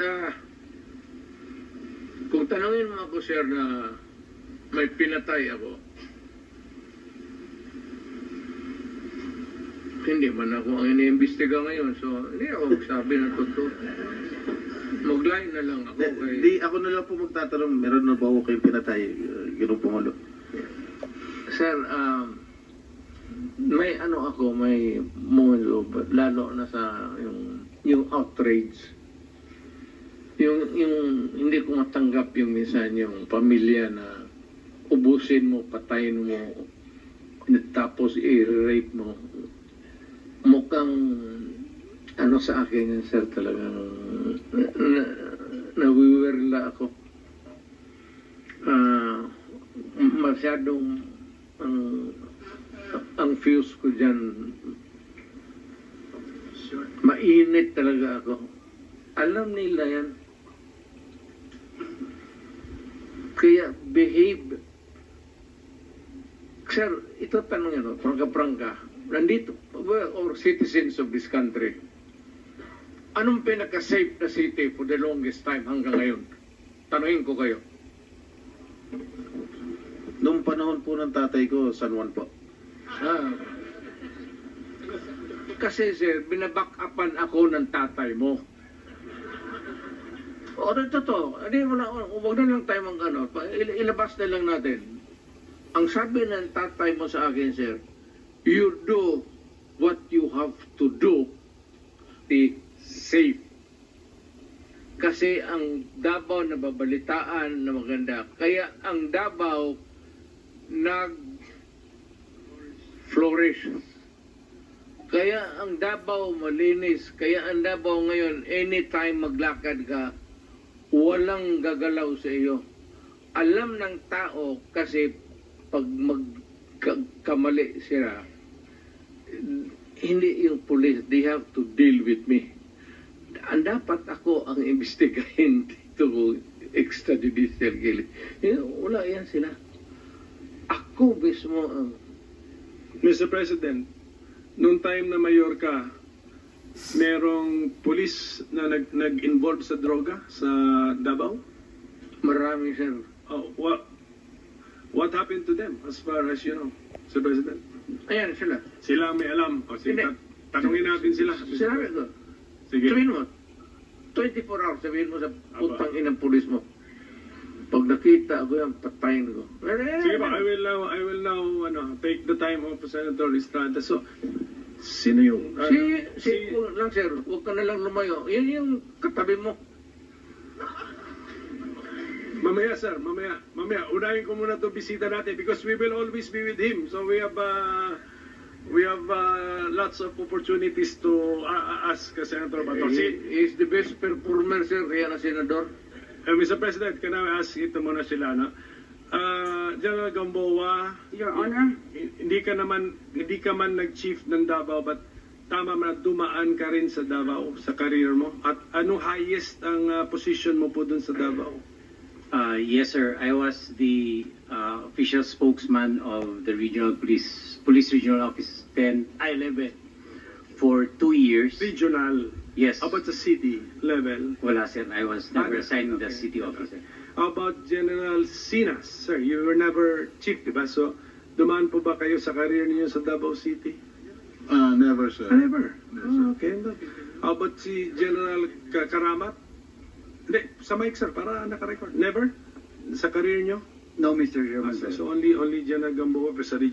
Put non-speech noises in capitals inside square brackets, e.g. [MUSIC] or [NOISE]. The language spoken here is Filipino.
ah, kung tanongin mo ako, sir, na may pinatay ako, hindi man ako ang iniimbestiga ngayon. So, hindi ako magsabi ng totoo. Mag-line na lang ako. Kay... di ako na lang po magtatanong, meron na ba ako kayong pinatay, uh, Ginoong Pangulo? Sir, um, may ano ako, may mundo, lalo na sa yung, yung outrage. Yung, hindi ko matanggap yung minsan yung pamilya na ubusin mo, patayin mo, tapos i-rape mo. Mukhang ano sa akin yun, sir, talagang na, na, nawiwirla ako. Ah, masyadong ang ang fuse ko dyan mainit talaga ako alam nila yan kaya behave sir ito tanong yan prangka-prangka nandito or citizens of this country anong pinaka-safe na city for the longest time hanggang ngayon tanungin ko kayo Nung panahon po ng tatay ko, San Juan po. Ah. Kasi sir, binaback upan ako ng tatay mo. O, ito to. Hindi na, huwag na lang tayo mag ano, il- ilabas na lang natin. Ang sabi ng tatay mo sa akin, sir, you do what you have to do be safe. Kasi ang Davao na babalitaan na maganda. Kaya ang Davao nag flourish. Kaya ang Davao malinis. Kaya ang Davao ngayon, anytime maglakad ka, walang gagalaw sa iyo. Alam ng tao kasi pag magkamali sila, hindi yung police, they have to deal with me. Ang dapat ako ang imbestigahin [LAUGHS] dito extrajudicial killing. Eh, Wala yan sila. Ako mismo ang Mr. President, noong time na mayor ka, merong pulis na nag, nag-involve sa droga sa Davao? marami sir. Oh, what, what happened to them as far as you know, Mr. President? Ayan sila. Sila may alam. O, sige, Hindi. ta- tanungin natin sila. Sinabi ko. Sige. Sabihin mo, 24 hours, sabihin mo sa putang inang pulis mo. Pag nakita ko yan, patayin ko. Sige ba, I will now, I will now, ano, take the time of Senator Estrada. So, sino yung, ano, Si, si, huwag lang sir, huwag ka na lang lumayo. Yan yung katabi mo. Mamaya sir, mamaya, mamaya, unahin ko muna to bisita natin because we will always be with him. So we have, uh, we have uh, lots of opportunities to uh, ask uh, Senator Bato. He Si, is the best performer sir, kaya na senador. uh, Mr. President, can I ask ito muna sila, no? Uh, General Gamboa, Your Honor, hindi ka naman, hindi ka man nag-chief ng Davao, but tama man dumaan ka rin sa Davao, sa career mo. At anong highest ang uh, position mo po dun sa Davao? Uh, yes, sir. I was the uh, official spokesman of the regional police, police regional office 10, I 11 for two years. Regional, Yes. how about the city level? Wala, sir. I was never Ah, assigned the okay. city officer. How about General Sinas? Sir, you were never chief, di ba? So, dumaan po ba kayo sa career niyo sa Davao City? Uh, never, sir. Never. Oh, okay. How about si General Ka- Karamat? Hindi, sa mic, sir, para naka-record. Never? Sa career niyo? No, Mr. Ah, so only only General Gamboa sa region.